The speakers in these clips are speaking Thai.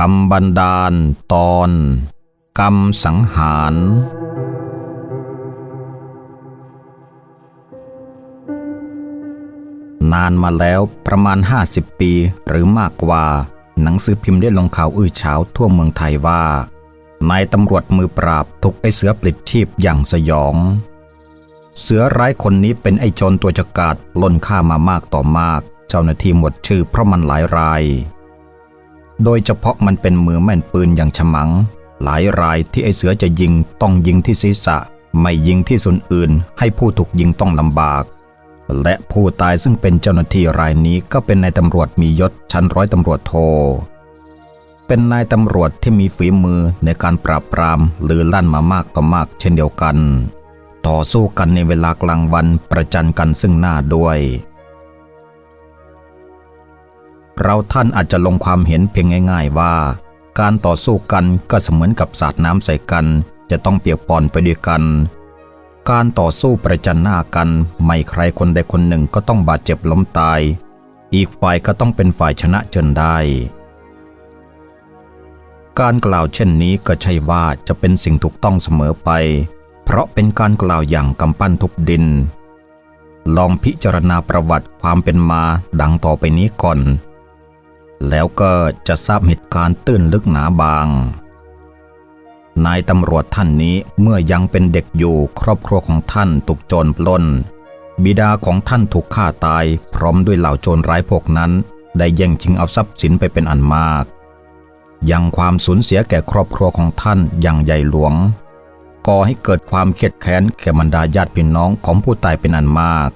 กรรมบันดาลตอน กรรมสังหาร นานมาแล้วประมาณ 50 ปีหรือมากกว่า หนังสือพิมพ์ได้ลงข่าวอื้อฉาวทั่วเมืองไทยว่านายตำรวจมือปราบถูกไอเสือปลิดชีพอย่างสยอง เสือร้ายคนนี้เป็นไอจรตัวจกาดล้นฆ่ามามากต่อมาก เจ้าหน้าที่หมดชื่อเพราะมันหลายราย โดยเฉพาะมันเป็นมือแม่นปืนอย่างฉมัง หลายรายที่ไอเสือจะยิงต้องยิงที่ศีรษะ ไม่ยิงที่ส่วนอื่น ให้ผู้ถูกยิงต้องลำบาก และผู้ตายซึ่งเป็นเจ้าหน้าที่รายนี้ก็เป็นนายตำรวจมียศชั้นร้อยตำรวจโท เป็นนายตำรวจที่มีฝีมือในการปราบปรามหรือลั่นมามากต่อมากเช่นเดียวกัน ต่อสู้กันในเวลากลางวันประจันกันซึ่งหน้าด้วย เราท่านอาจจะลงความเห็นเพียงง่าย ๆ ว่า การต่อสู้กันก็เสมือนกับสาดน้ำใส่กัน จะต้องเปียกปอนไปด้วยกัน การต่อสู้ประจันหน้ากัน ไม่ใครคนใดคนหนึ่งก็ต้องบาดเจ็บล้มตาย อีกฝ่ายก็ต้องเป็นฝ่ายชนะจนได้ การกล่าวเช่นนี้ก็ใช่ว่าจะเป็นสิ่งถูกต้องเสมอไป เพราะเป็นการกล่าวอย่างกำปั้นทุบดินลองพิจารณาประวัติความเป็นมาดังต่อไปนี้ก่อน แล้วก็จะทราบเหตุการณ์ตื้นลึกหนาบาง นายตำรวจท่านนี้เมื่อยังเป็นเด็กอยู่ครอบครัวของท่านถูกโจรปล้น บิดาของท่านถูกฆ่าตาย พร้อมด้วยเหล่าโจรร้ายพวกนั้น ได้แย่งชิงเอาทรัพย์สินไปเป็นอันมาก ยังความสูญเสียแก่ครอบครัวของท่านอย่างใหญ่หลวง ก่อให้เกิดความเครียดแค้นแก่บรรดาญาติพี่น้องของผู้ตายเป็นอันมาก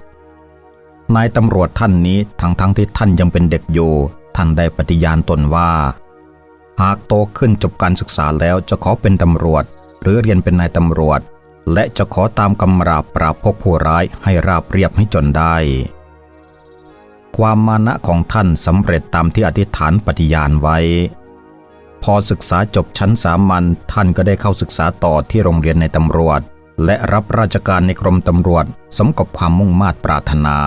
นายตำรวจท่านนี้ทั้งทั้งที่ท่านยังเป็นเด็กอยู่ ท่านได้ปฏิญาณตนว่า หากโตขึ้นจบการศึกษาแล้วจะขอเป็นตำรวจ หรือเรียนเป็นนายตำรวจ และจะขอตามกำราบปราบพวกผู้ร้ายให้ราบเรียบให้จนได้ ความมานะของท่านสำเร็จตามที่อธิษฐานปฏิญาณไว้ พอศึกษาจบชั้นสามัญท่านก็ได้เข้าศึกษาต่อที่โรงเรียนในตำรวจ และรับราชการในกรมตำรวจสมกับความมุ่งมา่ปรารถนา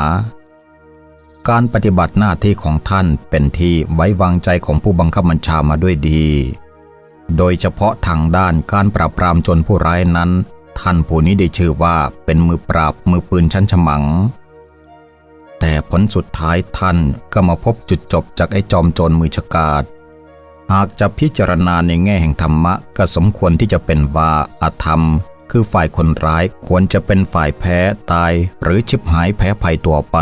การปฏิบัติหน้าที่ของท่านเป็นที่ไว้วางใจของผู้บังคับบัญชามาด้วยดี โดยเฉพาะทางด้านการปราบปรามจรผู้ร้ายนั้น ท่านผู้นี้ได้ชื่อว่าเป็นมือปราบมือปืนชั้นฉมัง แต่ผลสุดท้ายท่านก็มาพบจุดจบจากไอ้จอมโจรมือฉกาจหากจะพิจารณาในแง่แห่งธรรมะก็สมควรที่จะเป็นว่าอาธรรม คือฝ่ายคนร้ายควรจะเป็นฝ่ายแพ้ตายหรือชิบหายแพ้ภัยตัวไป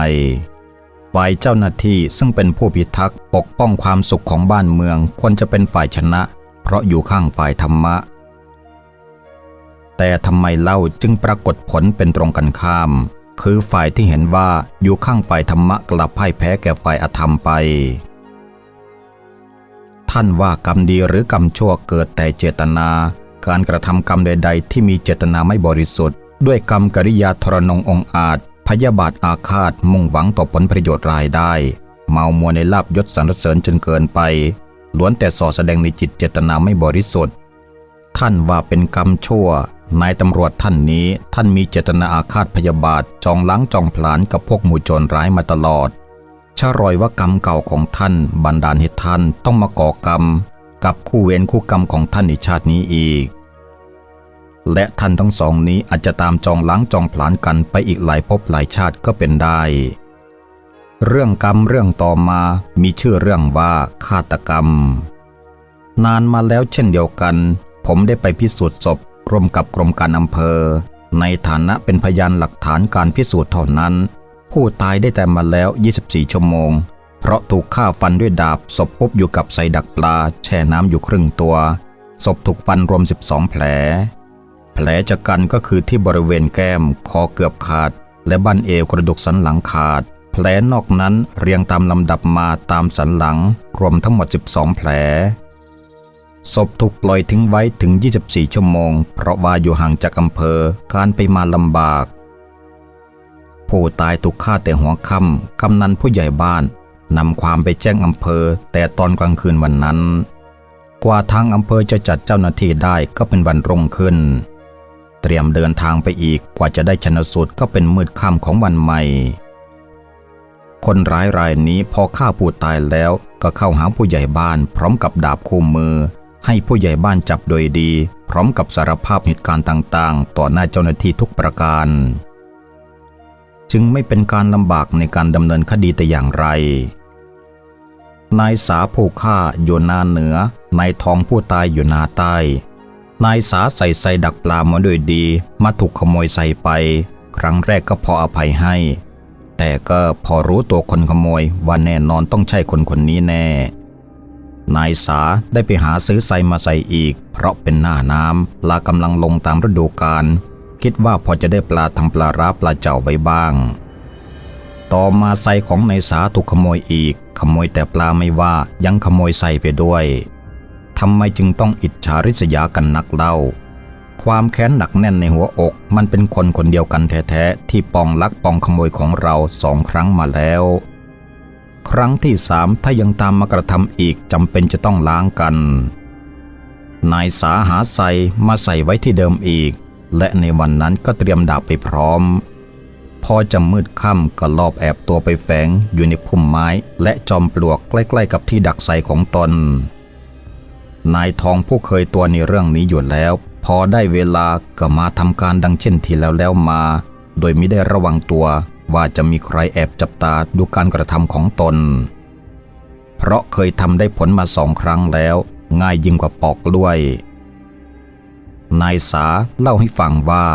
ฝ่ายเจ้าหน้าที่ซึ่งเป็นผู้พิทักษ์ปกป้องความสุขของบ้านเมืองควรจะเป็นฝ่ายชนะ เพราะอยู่ข้างฝ่ายธรรมะ แต่ทำไมเล่าจึงปรากฏผลเป็นตรงกันข้าม คือฝ่ายที่เห็นว่าอยู่ข้างฝ่ายธรรมะกลับพ่ายแพ้แก่ฝ่ายอธรรมไป ท่านว่ากรรมดีหรือกรรมชั่วเกิดแต่เจตนา การกระทำกรรมใด ๆ ที่มีเจตนาไม่บริสุทธิ์ ด้วยกรรมกริยาทรนงองอาจ พยาบาทอาฆาตมุ่งหวังต่อผลประโยชน์รายได้ เมามัวในลาบยศสรรเสริญจนเกินไป ล้วนแต่ส่อแสดงในจิตเจตนาไม่บริสุทธิ์ ท่านว่าเป็นกรรมชั่วนายตำรวจท่านนี้ท่านมีเจตนาอาฆาตพยาบาทจองล้างจองผลาญกับพวกหมู่โจรร้ายมาตลอดชรอยว่ากรรมเก่าของท่านบันดาลให้ท่านต้องมาก่อกรรม กับคู่เวรคู่กรรมของท่านในชาตินี้อีก และท่านทั้งสองนี้อาจจะตามจองล้างจองผลาญกันไปอีกหลายภพหลายชาติก็เป็นได้ เรื่องกรรมเรื่องต่อมามีชื่อเรื่องว่าฆาตกรรม นานมาแล้วเช่นเดียวกัน ผมได้ไปพิสูจน์ศพร่วมกับกรมการอำเภอ ในฐานะเป็นพยานหลักฐานการพิสูจน์เท่านั้น ผู้ตายได้แต่มาแล้ว 24 ชั่วโมง เพราะถูกฆ่าฟันด้วยดาบศพพบอยู่กับใส่ดักปลา แช่น้ำอยู่ครึ่งตัวศพถูกฟันรวม 12 แผลแผ ลจากกันก็คือที่บริเวณแก้ม คอเกือบขาด และบั้นเอวกระดูกสันหลังขาด แผลนอกนั้นเรียงตามลำดับมาตามสันหลัง รวมทั้งหมด 12 แผล ศพถูกปล่อยทิ้งไว้ถึง 24 ชั่วโมง เพราะว่าอยู่ห่างจากอำเภอการไปมาลำบาก ผู้ตายถูกฆ่าแต่หัวค่ำกำนันผู้ใหญ่บ้านนำความไปแจ้งอำเภอ แต่ตอนกลางคืนวันนั้น กว่าทางอำเภอจะจัดเจ้าหน้าที่ได้ก็เป็นวันรุ่งขึ้น เตรียมเดินทางไปอีกกว่าจะได้ชนสูตรก็เป็นมืดค่ำของวันใหม่ คนร้ายรายนี้พอฆ่าผู้ตายแล้วก็เข้าหาผู้ใหญ่บ้านพร้อมกับดาบคู่มือ ให้ผู้ใหญ่บ้านจับโดยดี พร้อมกับสารภาพเหตุการณ์ต่างๆ ต่อหน้าเจ้าหน้าที่ทุกประการ จึงไม่เป็นการลำบากในการดำเนินคดีแต่อย่างไรนายสาผู้ฆ่าอยู่นาเหนือนายทองผู้ตายอยู่นาใต้ นายสาใส่ใส่ดักปลามาด้วยดี มาถูกขโมยใส่ไป ครั้งแรกก็พออภัยให้ แต่ก็พอรู้ตัวคนขโมยว่าแน่นอนต้องใช่คนคนนี้แน่ นายสาได้ไปหาซื้อไซมาใส่อีก เพราะเป็นหน้าน้ำปลากำลังลงตามฤดูกาลคิดว่าพอจะได้ปลาทำปลาร้าปลาเจ้าไว้บ้าง ต่อมาไซของนายสาถูกขโมยอีก ขโมยแต่ปลาไม่ว่ายังขโมยไซไปด้วย ทำไมจึงต้องอิจฉาริษยากันนักเล่า ความแค้นหนักแน่นในหัวอก มันเป็นคนคนเดียวกันแท้ๆ ที่ปองลักปองขโมยของเราสองครั้งมาแล้ว ครั้งที่สามถ้ายังตามมากระทำอีกจำเป็นจะต้องล้างกัน นายสาหาใส่มาใส่ไว้ที่เดิมอีก และในวันนั้นก็เตรียมดาบไปพร้อมพอจะมืดค่ำก็ลอบแอบตัวไปแฝงอยู่ในพุ่มไม้ และจอมปลวกใกล้ ๆ กับที่ดักใส่ของตน นายทองผู้เคยตัวในเรื่องนี้อยู่แล้ว พอได้เวลาก็มาทำการดังเช่นที่แล้วแล้วมา โดยไม่ได้ระวังตัวว่าจะมีใครแอบจับตาดูการกระทำของตน เพราะเคยทำได้ผลมาสองครั้งแล้ว ง่ายยิ่งกว่าปอกกล้วย นายสาเล่าให้ฟังว่า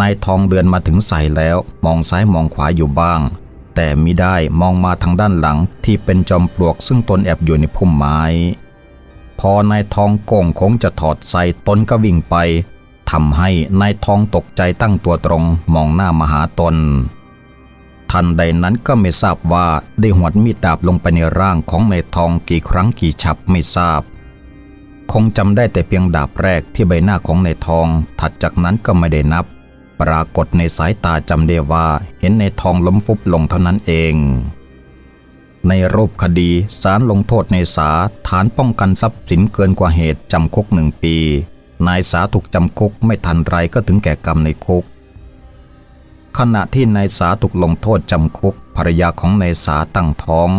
นายทองเดินมาถึงใส่แล้วมองซ้ายมองขวาอยู่บ้าง แต่มิได้มองมาทางด้านหลังที่เป็นจอมปลวกซึ่งตนแอบอยู่ในพุ่มไม้ พอนายทองโก่งคงจะถอดใส่ตนก็วิ่งไปทำให้นายทองตกใจตั้งตัวตรงมองหน้ามาหาตน ทันใดนั้นก็ไม่ทราบว่าได้หวดมีดดาบลงไปในร่างของนายทองกี่ครั้งกี่ฉับไม่ทราบ คงจำได้แต่เพียงดาบแรกที่ใบหน้าของนายทอง ถัดจากนั้นก็ไม่ได้นับ ปรากฏในสายตาจำได้ว่าเห็นนายทองล้มฟุบลงเท่านั้นเอง ในรูปคดีศาลลงโทษในสาฐานป้องกันทรัพย์สินเกินกว่าเหตุจำคุกหนึ่งปี นายสาถูกจำคุกไม่ทันไรก็ถึงแก่กรรมในคุก ขณะที่นายสาถูกลงโทษจำคุกภรรยาของนายสาตั้งท้อง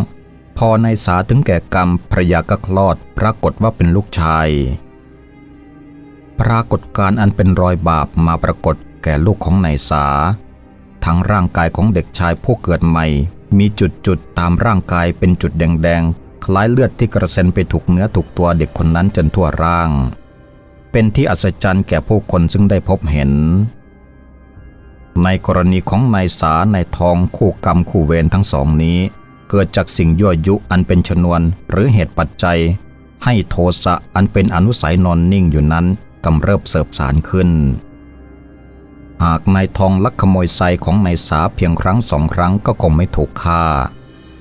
พอนายสาถึงแก่กรรมภรรยาก็คลอด ปรากฏว่าเป็นลูกชาย ปรากฏการอันเป็นรอยบาปมาปรากฏแก่ลูกของนายสาทั้งร่างกายของเด็กชายผู้เกิดใหม่ มีจุดๆ ตามร่างกายเป็นจุดแดงๆ คล้ายเลือดที่กระเซ็นไปถูกเนื้อถูกตัวเด็กคนนั้นจนทั่วร่าง เป็นที่อัศจรรย์แก่ผู้คนซึ่งได้พบเห็น ในกรณีของนายสานายทองคู่กรรมคู่เวรทั้งสองนี้ เกิดจากสิ่งยั่วยุอันเป็นชนวนหรือเหตุปัจจัย ให้โทสะอันเป็นอนุสัยนอนนิ่งอยู่นั้นกำเริบเสบสารขึ้น หากนายทองลักขโมยไซของนายสาเพียงครั้งสองครั้งก็คงไม่ถูกฆ่า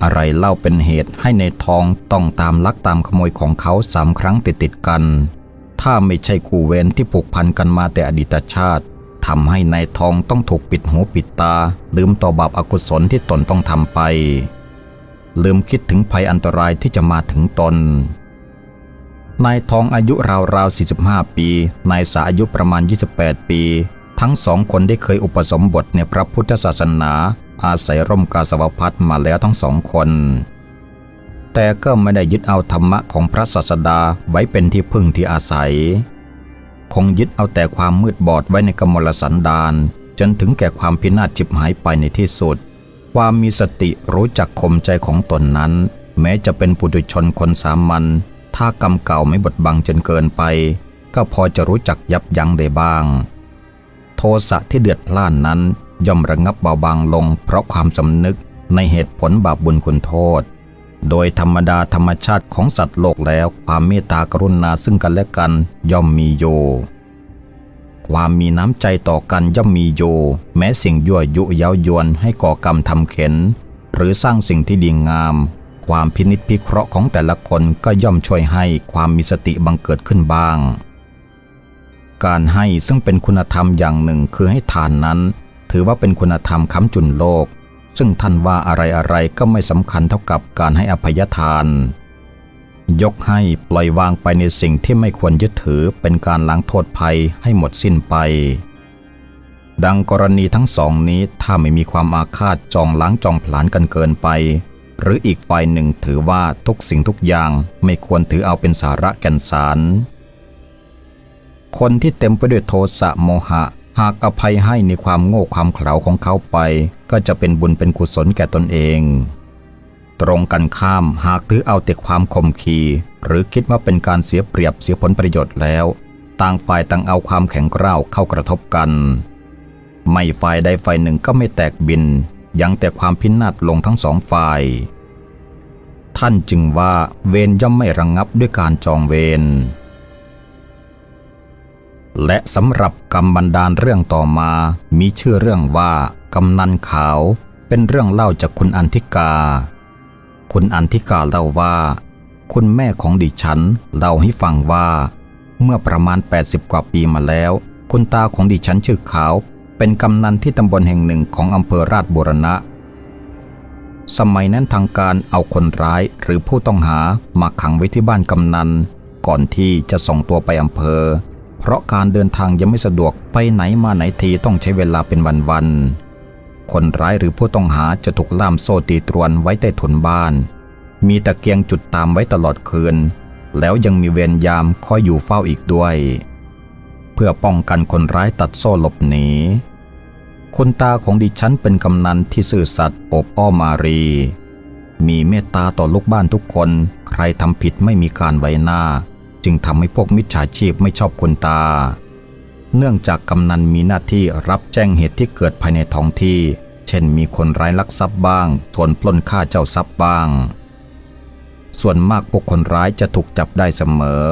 อะไรเล่าเป็นเหตุให้นายทองต้องตามลักตามขโมยของเขาสามครั้งติดติดกัน ถ้าไม่ใช่กูเวรที่ผูกพันกันมาแต่อดีตชาติทำให้นายทองต้องถูกปิดหูปิดตา ลืมต่อบาปอากุศลที่ตนต้องทำไป ลืมคิดถึงภัยอันตรายที่จะมาถึงตนนายทองอายุราวๆ45 ปี นายสาอายุประมาณ 28 ปี ทั้งสองคนได้เคยอุปสมบทในพระพุทธศาสนา อาศัยร่มกาสาวพัดมาแล้วทั้งสองคน แต่ก็ไม่ได้ยึดเอาธรรมะของพระศาสดาไว้เป็นที่พึ่งที่อาศัย คงยึดเอาแต่ความมืดบอดไว้ในกมลสันดานจนถึงแก่ความพินาศจิบหายไปในที่สุด ความมีสติรู้จักข่มใจของตนนั้น แม้จะเป็นปุถุชนคนสามัญถ้ากรรมเก่าไม่บดบังจนเกินไป ก็พอจะรู้จักยับยั้งได้บ้าง โทสะที่เดือดพล่านนั้น ย่อมระงับเบาบางลง เพราะความสำนึกในเหตุผลบาปบุญคุณโทษ โดยธรรมดาธรรมชาติของสัตว์โลกแล้ว ความเมตตากรุณาซึ่งกันและกันย่อมมีอยู่ความมีน้ำใจต่อกันย่อมมีอยู่แม้สิ่งยั่วยุเย้ายวนให้ก่อกรรมทำเข็น หรือสร้างสิ่งที่ดีงาม ความพินิจพิเคราะห์ของแต่ละคนก็ย่อมช่วยให้ความมีสติบังเกิดขึ้นบ้าง การให้ซึ่งเป็นคุณธรรมอย่างหนึ่งคือให้ทานนั้น ถือว่าเป็นคุณธรรมค้ำจุนโลก ซึ่งท่านว่าอะไรๆก็ไม่สำคัญเท่ากับการให้อภัยทาน ยกให้ปล่อยวางไปในสิ่งที่ไม่ควรยึดถือเป็นการล้างโทษภัยให้หมดสิ้นไป ดังกรณีทั้งสองนี้ถ้าไม่มีความอาฆาตจองล้างจองผลาญกันเกินไป หรืออีกฝ่ายหนึ่งถือว่าทุกสิ่งทุกอย่างไม่ควรถือเอาเป็นสาระแก่นสาร คนที่เต็มไปด้วยโทสะโมหะ หากอภัยให้ในความโง่ความเขลาของเขาไป ก็จะเป็นบุญเป็นกุศลแก่ตนเอง ตรงกันข้ามหากถือเอาแต่ความคมขีหรือคิดว่าเป็นการเสียเปรียบเสียผลประโยชน์แล้ว ต่างฝ่ายต่างเอาความแข็งกร้าวเข้ากระทบกัน ไม่ฝ่ายใดฝ่ายหนึ่งก็ไม่แตกบิน ยังแต่ความพินาศลงทั้งสองฝ่าย ท่านจึงว่าเวรย่อมไม่ระงงับด้วยการจองเวร และสำหรับกรรมบันดาลเรื่องต่อมา มีชื่อเรื่องว่ากำนันขาว เป็นเรื่องเล่าจากคุณอันธิกา คุณอันธิกาเล่าว่า คุณแม่ของดิฉันเล่าให้ฟังว่า เมื่อประมาณ 80 กว่าปีมาแล้ว คุณตาของดิฉันชื่อขาว เป็นกำนันที่ตำบลแห่งหนึ่งของอำเภอราชบุรณะสมัยนั้นทางการเอาคนร้ายหรือผู้ต้องหามาขังไว้ที่บ้านกำนัน ก่อนที่จะส่งตัวไปอำเภอ เพราะการเดินทางยังไม่สะดวกไปไหนมาไหนทีต้องใช้เวลาเป็นวันๆ คนร้ายหรือผู้ต้องหาจะถูกล่ามโซ่ตีตรวนไว้ใต้ถุนบ้าน มีตะเกียงจุดตามไว้ตลอดคืน แล้วยังมีเวรยามคอยอยู่เฝ้าอีกด้วย เพื่อป้องกันคนร้ายตัดโซ่หลบหนีคุณตาของดิฉันเป็นกำนันที่ซื่อสัตย์อบอ้อมมารี มีเมตตาต่อลูกบ้านทุกคน ใครทำผิดไม่มีการไว้หน้า จึงทำให้พวกมิจฉาชีพไม่ชอบคุณตา เนื่องจากกำนันมีหน้าที่รับแจ้งเหตุที่เกิดภายในท้องที่ เช่นมีคนร้ายลักทรัพย์บ้างชนปล้นฆ่าเจ้าทรัพย์บ้าง ส่วนมากพวกคนร้ายจะถูกจับได้เสมอ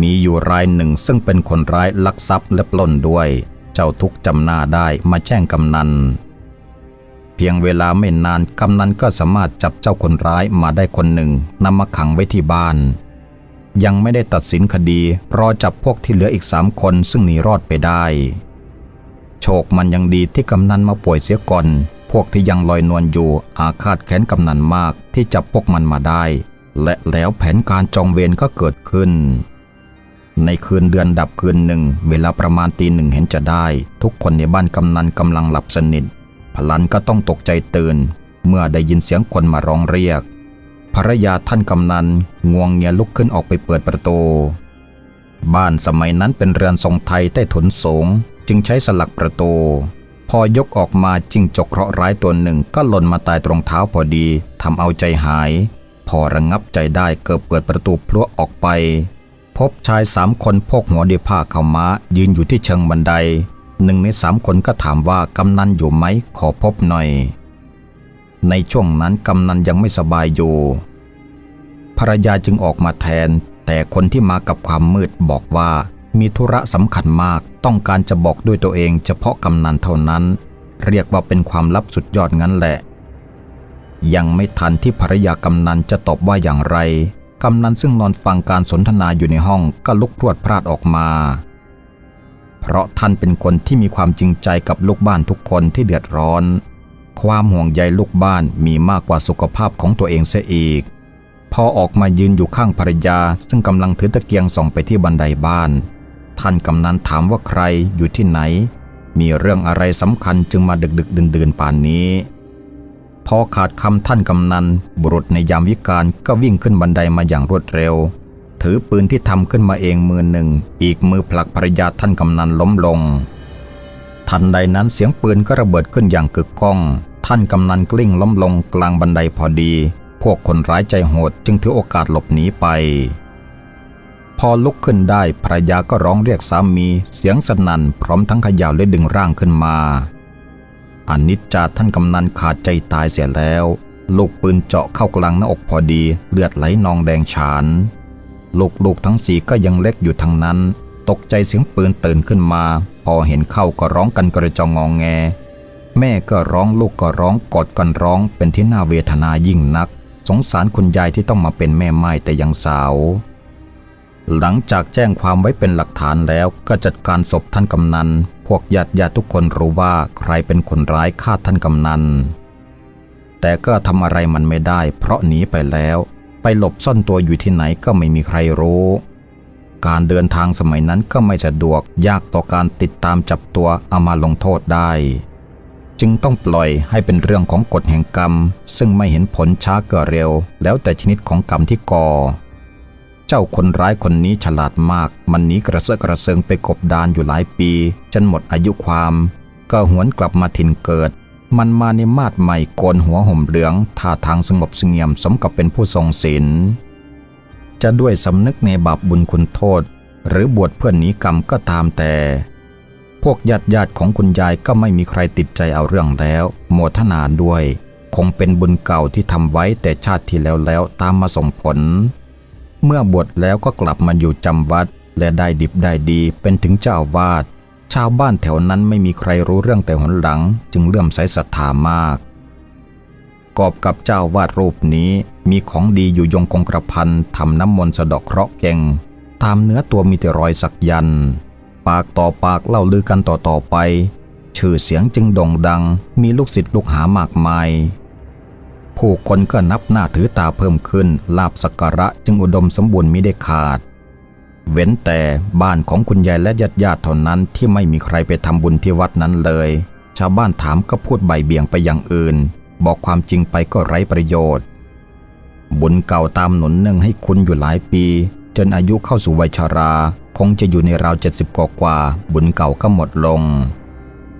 มีอยู่รายหนึ่งซึ่งเป็นคนร้ายลักทรัพย์และปล้นด้วย เจ้าทุกจำหน้าได้มาแจ้งกำนันเพียงเวลาไม่นานกำนันก็สามารถจับเจ้าคนร้ายมาได้คนหนึ่งนำมาขังไว้ที่บ้าน ยังไม่ได้ตัดสินคดี รอจับพวกที่เหลืออีกสามคนซึ่งหนีรอดไปได้ โชคมันยังดีที่กำนันมาป่วยเสียก่อน พวกที่ยังลอยนวลอยู่อาฆาตแค้นกำนันมากที่จับพวกมันมาได้ และแล้วแผนการจองเวรก็เกิดขึ้น ในคืนเดือนดับคืนหนึ่ง เวลาประมาณตีหนึ่งเห็นจะได้ ทุกคนในบ้านกำนันกำลังหลับสนิทพลันก็ต้องตกใจตื่น เมื่อได้ยินเสียงคนมาร้องเรียก ภรรยาท่านกำนันงวงเงียลุกขึ้นออกไปเปิดประตู บ้านสมัยนั้นเป็นเรือนทรงไทยใต้ถุนสูง จึงใช้สลักประตู พอยกออกมาจิ้งจกเคราะห์ร้ายตัวหนึ่งก็หล่นมาตายตรงเท้าพอดีทำเอาใจหาย พอระงงับใจได้เกิดเปิดประตูพลัวออกไป พบชายสามคนพกหัวเดียผ้าขาวม้ายืนอยู่ที่เชิงบันไดหนึ่งในสามคนก็ถามว่ากำนันอยู่ไหมขอพบหน่อย ในช่วงนั้นกำนันยังไม่สบายอยู่ ภรรยาจึงออกมาแทน แต่คนที่มากับความมืดบอกว่ามีธุระสำคัญมาก ต้องการจะบอกด้วยตัวเองเฉพาะกำนันเท่านั้น เรียกว่าเป็นความลับสุดยอดงั้นแหละ ยังไม่ทันที่ภรรยากำนันจะตอบว่าอย่างไร กำนันซึ่งนอนฟังการสนทนาอยู่ในห้องก็ลุกพรวดพลาดออกมา เพราะท่านเป็นคนที่มีความจริงใจกับลูกบ้านทุกคนที่เดือดร้อน ความห่วงใยลูกบ้านมีมากกว่าสุขภาพของตัวเองเสียอีก พอออกมายืนอยู่ข้างภรรยา ซึ่งกำลังถือตะเกียงส่องไปที่บันไดบ้าน ท่านกำนันถามว่าใครอยู่ที่ไหน มีเรื่องอะไรสำคัญจึงมาดึกดึกดื่นดื่นๆป่านนี้ พอขาดคำท่านกำนันบุรุษในยามวิกาลก็วิ่งขึ้นบันไดมาอย่างรวดเร็ว ถือปืนที่ทำขึ้นมาเองมือหนึ่ง อีกมือผลักภรรยาท่านกำนันล้มลง ทันใดนั้นเสียงปืนก็ระเบิดขึ้นอย่างกึกก้อง ท่านกำนันกลิ้งล้มลงกลางบันไดพอดี พวกคนร้ายใจโหดจึงถือโอกาสหลบหนีไป พอลุกขึ้นได้ภรรยาก็ร้องเรียกสามีเสียงสนั่นพร้อมทั้งขย่าและดึงร่างขึ้นมาอนิจจาท่านกำนันขาดใจตายเสียแล้ว ลูกปืนเจาะเข้ากลางหน้าอกพอดี เลือดไหลนองแดงฉานลูกๆทั้งสี่ก็ยังเล็กอยู่ทั้งนั้น ตกใจเสียงปืนตื่นขึ้นมา พอเห็นเข้าก็ร้องกันกระจองงองแง แม่ก็ร้องลูกก็ร้องกอดกันร้องเป็นที่น่าเวทนายิ่งนัก สงสารคุณยายที่ต้องมาเป็นแม่ไม้แต่ยังสาว หลังจากแจ้งความไว้เป็นหลักฐานแล้วก็จัดการศพท่านกำนัน พวกญาติญาติทุกคนรู้ว่าใครเป็นคนร้ายฆ่าท่านกำนัน แต่ก็ทำอะไรมันไม่ได้ เพราะหนีไปแล้ว ไปหลบซ่อนตัวอยู่ที่ไหนก็ไม่มีใครรู้ การเดินทางสมัยนั้นก็ไม่สะดวกยากต่อการติดตามจับตัวเอามาลงโทษได้ จึงต้องปล่อยให้เป็นเรื่องของกฎแห่งกรรม ซึ่งไม่เห็นผลช้าก็เร็ว แล้วแต่ชนิดของกรรมที่ก่อ เจ้าคนร้ายคนนี้ฉลาดมาก มันหนีกระเซาะกระเซิงไปกบดานอยู่หลายปี จนหมดอายุความ ก็หวนกลับมาถิ่นเกิด มันมาในมาดใหม่โกนหัวห่มเหลืองท่าทางสงบเสงี่ยมสมกับเป็นผู้ทรงศีลจะด้วยสำนึกในบาปบุญคุณโทษ หรือบวชเพื่อนหนีกรรมก็ตามแต่ พวกญาติญาติของคุณยายก็ไม่มีใครติดใจเอาเรื่องแล้ว โมทนาด้วย คงเป็นบุญเก่าที่ทำไว้แต่ชาติที่แล้วแล้วตามมาส่งผล เมื่อบวชแล้วก็กลับมาอยู่จำวัด และได้ดิบได้ดีเป็นถึงเจ้าวาสชาวบ้านแถวนั้นไม่มีใครรู้เรื่องแต่หนหลัง จึงเลื่อมใสศรัทธามาก กอบกับเจ้าวาดรูปนี้มีของดีอยู่ยงคงกระพันทำน้ำมนต์สะดอกเคราะห์เก่ง ตามเนื้อตัวมีแต่รอยสักยันต์ ปากต่อปากเล่าลือกันต่อๆไป ชื่อเสียงจึงโด่งดัง มีลูกศิษย์ลูกหามากมาย ผู้คนก็นับหน้าถือตาเพิ่มขึ้น ลาบสักการะจึงอุดมสมบูรณ์มิได้ขาด เว้นแต่บ้านของคุณยายและญาติญาติเท่านั้นที่ไม่มีใครไปทำบุญที่วัดนั้นเลย ชาวบ้านถามก็พูดใบเบี่ยงไปอย่างอื่น บอกความจริงไปก็ไร้ประโยชน์ บุญเก่าตามหนุนเนื่องให้คุณอยู่หลายปี จนอายุเข้าสู่วัยชารา คงจะอยู่ในราวเจ็ดสิบกว่า บุญเก่าก็หมดลง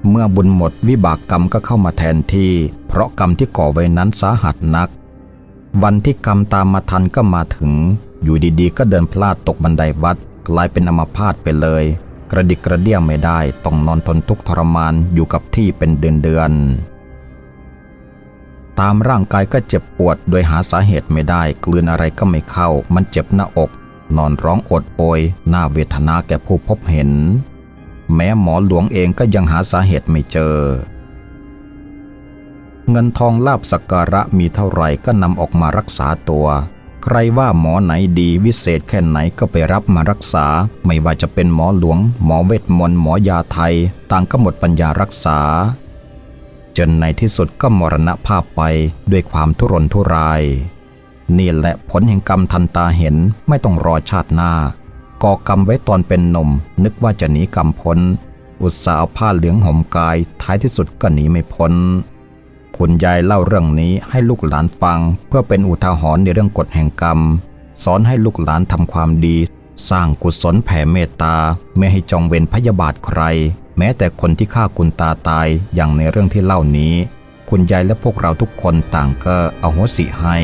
เมื่อบุญหมดวิบากกรรมก็เข้ามาแทนที่ เพราะกรรมที่ก่อไว้นั้นสาหัสนัก วันที่กรรมตามมาทันก็มาถึง อยู่ดีๆ ก็เดินพลาดตกบันไดวัดกลายเป็นอัมพาตไปเลย กระดิกกระเดี้ยไม่ได้ต้องนอนทนทุกข์ทรมานอยู่กับที่เป็นเดือนๆตามร่างกายก็เจ็บปวดโดยหาสาเหตุไม่ได้ กลืนอะไรก็ไม่เข้า มันเจ็บหน้าอก นอนร้องโอดโอยน่าเวทนาแก่ผู้พบเห็น แม้หมอหลวงเองก็ยังหาสาเหตุไม่เจอ เงินทองลาบสักการะมีเท่าไหร่ก็นำออกมารักษาตัว ใครว่าหมอไหนดีวิเศษแค่ไหนก็ไปรับมารักษา ไม่ว่าจะเป็นหมอหลวง หมอเวทมนต์หมอยาไทย ต่างก็หมดปัญญารักษา จนในที่สุดก็มรณภาพไปด้วยความทุรนทุราย นี่แหละผลแห่งกรรมทันตาเห็นไม่ต้องรอชาติหน้าก่อกรรมไว้ตอนเป็นหนุ่ม นึกว่าจะหนีกรรมพ้น อุตส่าห์เอาผ้าเหลืองห่มกายท้ายที่สุดก็หนีไม่พ้น คุณยายเล่าเรื่องนี้ให้ลูกหลานฟัง เพื่อเป็นอุทาหรณ์ในเรื่องกฎแห่งกรรม สอนให้ลูกหลานทำความดี สร้างกุศลแผ่เมตตา ไม่ให้จองเวรพยาบาทใคร แม้แต่คนที่ฆ่าคุณตาตายอย่างในเรื่องที่เล่านี้ คุณยายและพวกเราทุกคนต่างก็อโหสิให้